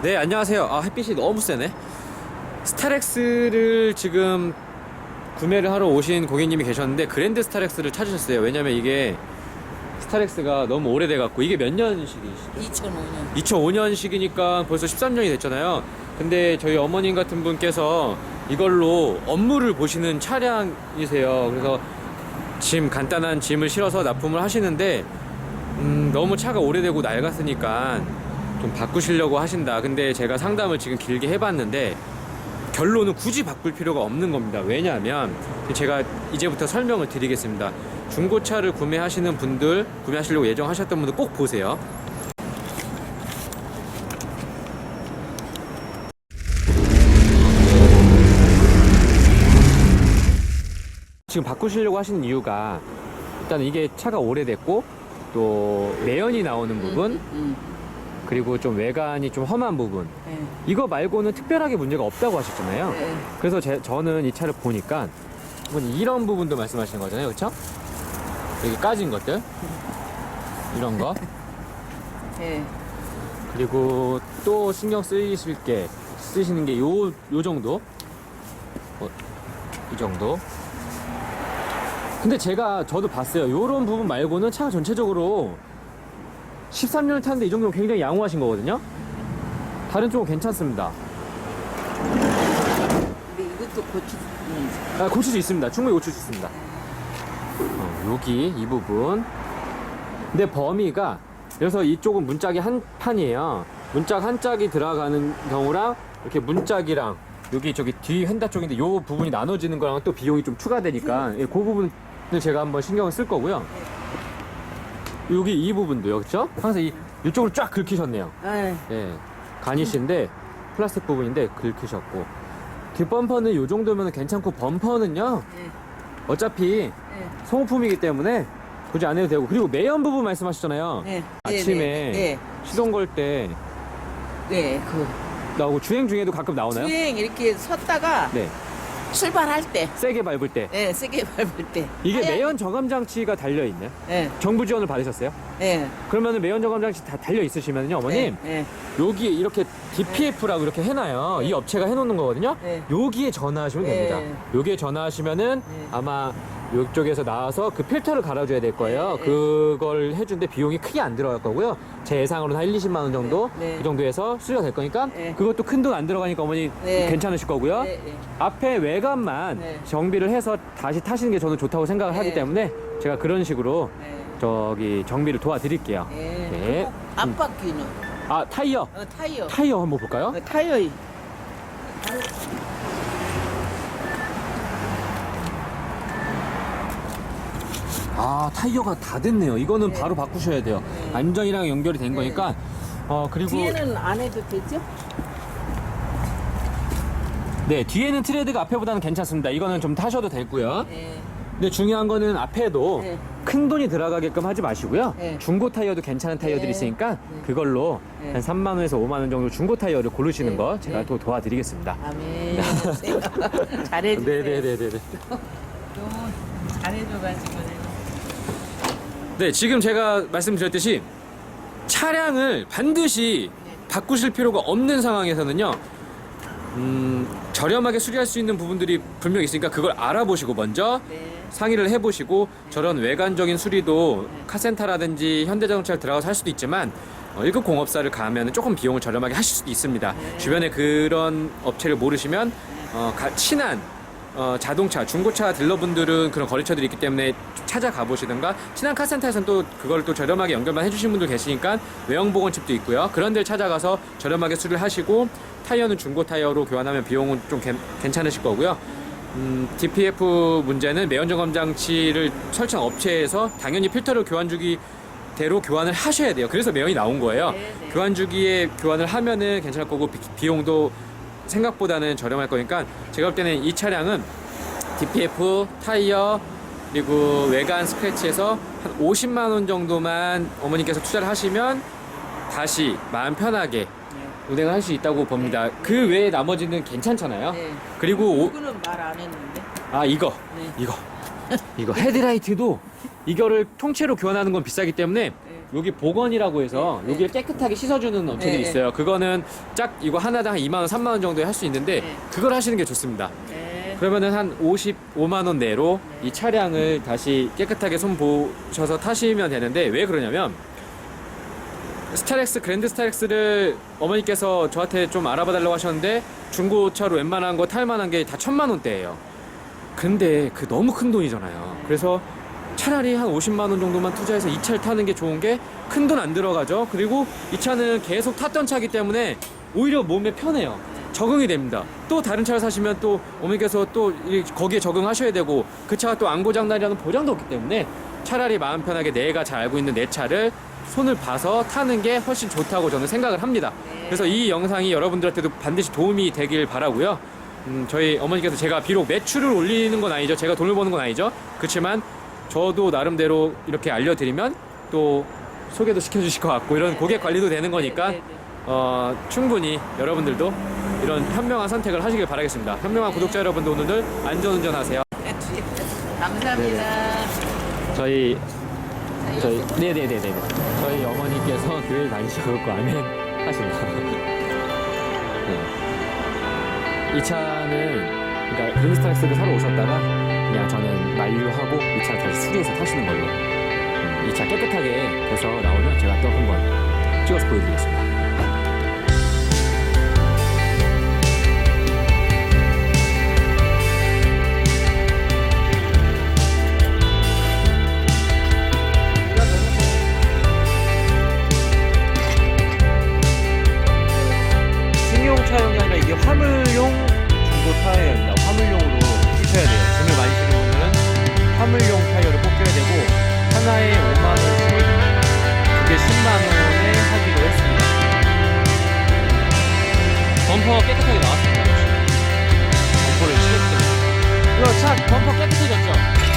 네, 안녕하세요. 아, 햇빛이 너무 세네. 스타렉스를 지금 구매를 하러 오신 고객님이 계셨는데 그랜드 스타렉스를 찾으셨어요. 왜냐면 이게 스타렉스가 너무 오래돼갖고 이게 몇 년식이시죠? 2005년. 2005년식이니까 벌써 13년이 됐잖아요. 근데 저희 어머님 같은 분께서 이걸로 업무를 보시는 차량이세요. 그래서 짐 간단한 짐을 실어서 납품을 하시는데 음, 너무 차가 오래되고 낡았으니까 좀 바꾸시려고 하신다. 근데 제가 상담을 지금 길게 해봤는데 결론은 굳이 바꿀 필요가 없는 겁니다. 왜냐하면 제가 이제부터 설명을 드리겠습니다. 중고차를 구매하시는 분들, 구매하시려고 예정하셨던 분들 꼭 보세요. 지금 바꾸시려고 하시는 이유가 일단 이게 차가 오래됐고 또 매연이 나오는 부분 음, 그리고 좀 외관이 좀 험한 부분 네. 이거 말고는 특별하게 문제가 없다고 하셨잖아요. 네. 그래서 제, 저는 이 차를 보니까 뭐 이런 부분도 말씀하시는 거잖아요, 그렇죠? 여기 까진 것들 이런 거 네. 그리고 또 신경 쓰이실 게 쓰시는 게 요 요 정도 어, 이 정도 근데 제가 저도 봤어요 요런 부분 말고는 차가 전체적으로 13년을 탔는데 이 정도면 굉장히 양호하신 거거든요? 다른 쪽은 괜찮습니다. 근데 이것도 고치. 음. 아, 고칠 수 있습니다. 충분히 고칠 수 있습니다. 어, 여기 이 부분. 근데 범위가 그래서 이쪽은 문짝이 한 판이에요. 문짝 한 짝이 들어가는 경우랑 이렇게 문짝이랑 여기 저기 뒤 휀다 쪽인데 요 부분이 나눠지는 거랑 또 비용이 좀 추가되니까 예, 그 부분은 제가 한번 신경을 쓸 거고요 여기 이 부분도요 그렇죠? 항상 이 이쪽으로 쫙 긁히셨네요 네. 예, 가니시인데 플라스틱 부분인데 긁히셨고 뒷범퍼는 요 정도면 괜찮고 범퍼는요 네. 어차피 네. 소모품이기 때문에 굳이 안 해도 되고 그리고 매연 부분 말씀하셨잖아요 네. 아침에 네. 시동 걸때 네. 네. 그 나오고 주행 중에도 가끔 나오나요? 주행 이렇게 섰다가 네 출발할 때, 세게 밟을 때 네, 세게 밟을 때. 이게 하얀- 매연 저감 장치가 달려 있나요? 네. 정부 지원을 받으셨어요? 네. 그러면은 매연 저감 장치 다 달려 있으시면요 어머님 네. 여기 이렇게 DPF라고 이렇게 해놔요. 이 업체가 해놓는 거거든요. 네. 여기에 전화하시면 네. 됩니다. 여기에 전화하시면은 네. 아마 이쪽에서 나와서 그 필터를 갈아줘야 될 거예요. 네. 그걸 해주는데 비용이 크게 안 들어갈 거고요. 제 예상으로는 한 1, 20만 원 정도 네. 네. 그 정도에서 수리가 될 거니까 네. 그것도 큰 돈 안 들어가니까 어머니 네. 괜찮으실 거고요. 네. 네. 앞에 외관만 네. 정비를 해서 다시 타시는 게 저는 좋다고 생각을 하기 네. 때문에 제가 그런 식으로 네. 저기 정비를 도와드릴게요. 네. 네. 그리고 앞바퀴는 아 타이어 어, 타이어. 타이어 한번 볼까요? 어, 타이어. 아 타이어가 다 됐네요. 이거는 바로 바꾸셔야 돼요. 네. 안전이랑 연결이 된 거니까. 어 그리고 뒤에는 안 해도 되죠? 네 뒤에는 트레드가 앞에보다는 괜찮습니다. 이거는 좀 타셔도 되고요. 네. 근데 중요한 거는 앞에도 네. 큰 돈이 들어가게끔 하지 마시고요. 네. 중고 타이어도 괜찮은 타이어들이 네. 있으니까 네. 그걸로 네. 한 3만 원에서 5만 원 정도 중고 타이어를 고르시는 네. 거 제가 네. 또 도와드리겠습니다. 아멘. 잘해주세요. 네네네네. 너무 잘해줘가지고. 네, 지금 제가 말씀드렸듯이 차량을 반드시 바꾸실 필요가 없는 상황에서는요, 음, 저렴하게 수리할 수 있는 부분들이 분명히 있으니까 그걸 알아보시고 먼저 네. 상의를 해보시고 저런 외관적인 수리도 카센타라든지 현대자동차를 들어가서 할 수도 있지만 어, 1급 공업사를 가면 조금 비용을 저렴하게 하실 수도 있습니다. 주변에 그런 업체를 모르시면 어, 가- 친한 어, 자동차, 중고차 딜러분들은 그런 거래처들이 있기 때문에 찾아가 보시든가 친한 카센터에서는 또 그걸 또 저렴하게 연결만 해주신 분들 계시니까 외형보건집도 있고요. 그런 데를 찾아가서 저렴하게 수리를 하시고 타이어는 중고 타이어로 교환하면 비용은 좀 괜- 괜찮으실 거고요. 음, DPF 문제는 매연 점검 장치를 설치한 업체에서 당연히 필터를 교환 주기 대로 교환을 하셔야 돼요. 그래서 매연이 나온 거예요. 네, 네. 교환 주기에 교환을 하면은 괜찮을 거고 비- 비용도 생각보다는 저렴할 거니까 제가 볼 때는 이 차량은 DPF 타이어 그리고 외관 스크래치에서 한 50만 원 정도만 어머니께서 투자를 하시면 다시 마음 편하게 운행을 할 수 있다고 봅니다. 그 외에 나머지는 괜찮잖아요. 네. 그리고 오- 이거는 말 안 했는데. 아 이거 네. 이거 이거 헤드라이트도 이거를 통째로 교환하는 건 비싸기 때문에 네. 여기 복원이라고 해서 네. 여기를 깨끗하게 씻어주는 업체들이 네. 있어요. 그거는 짝 이거 하나당 한 2만 원, 3만 원 정도에 할 수 있는데 네. 그걸 하시는 게 좋습니다. 네. 그러면은 한 55만 원 내로 이 차량을 다시 깨끗하게 손 보셔서 타시면 되는데 왜 그러냐면 스타렉스 그랜드 스타렉스를 어머니께서 저한테 좀 알아봐 달라고 하셨는데 중고차로 웬만한 거 탈만한 게 다 천만 원대예요. 근데 그 너무 큰 돈이잖아요. 그래서 차라리 한 50만 원 정도만 투자해서 이 차를 타는 게 좋은 게 큰 돈 안 들어가죠. 그리고 이 차는 계속 탔던 차기 때문에 오히려 몸에 편해요. 적응이 됩니다. 또 다른 차를 사시면 또 어머니께서 또 이- 거기에 적응하셔야 되고 그 차가 또 안 고장날이라는 보장도 없기 때문에 차라리 마음 편하게 내가 잘 알고 있는 내 차를 손을 봐서 타는 게 훨씬 좋다고 저는 생각을 합니다. 네. 그래서 이 영상이 여러분들한테도 반드시 도움이 되길 바라고요. 음, 저희 어머니께서 제가 비록 매출을 올리는 건 아니죠. 제가 돈을 버는 건 아니죠. 그렇지만 저도 나름대로 이렇게 알려드리면 또 소개도 시켜주실 것 같고 이런 네, 고객 네. 관리도 되는 거니까 네. 어, 충분히 여러분들도 이런 현명한 선택을 하시길 바라겠습니다. 현명한 네. 구독자 여러분들 오늘들 안전운전 하세요. 감사합니다. 저희 저희 네네네네 저희 어머니께서 교회 다니셔갖고 아멘 하십니다. 네. 이 차는 그러니까 그린스타렉스를 사러 오셨다가 그냥 저는 만류하고 이 차 다시 수리해서 타시는 걸로 이 차 깨끗하게 돼서 나오면 제가 또 한번 찍어서 보여드리겠습니다. 두개 10만 원에 하기로 했습니다. 범퍼가 깨끗하게 나왔습니다. 범퍼를 칠했더니 이거 차 범퍼 깨끗해졌죠?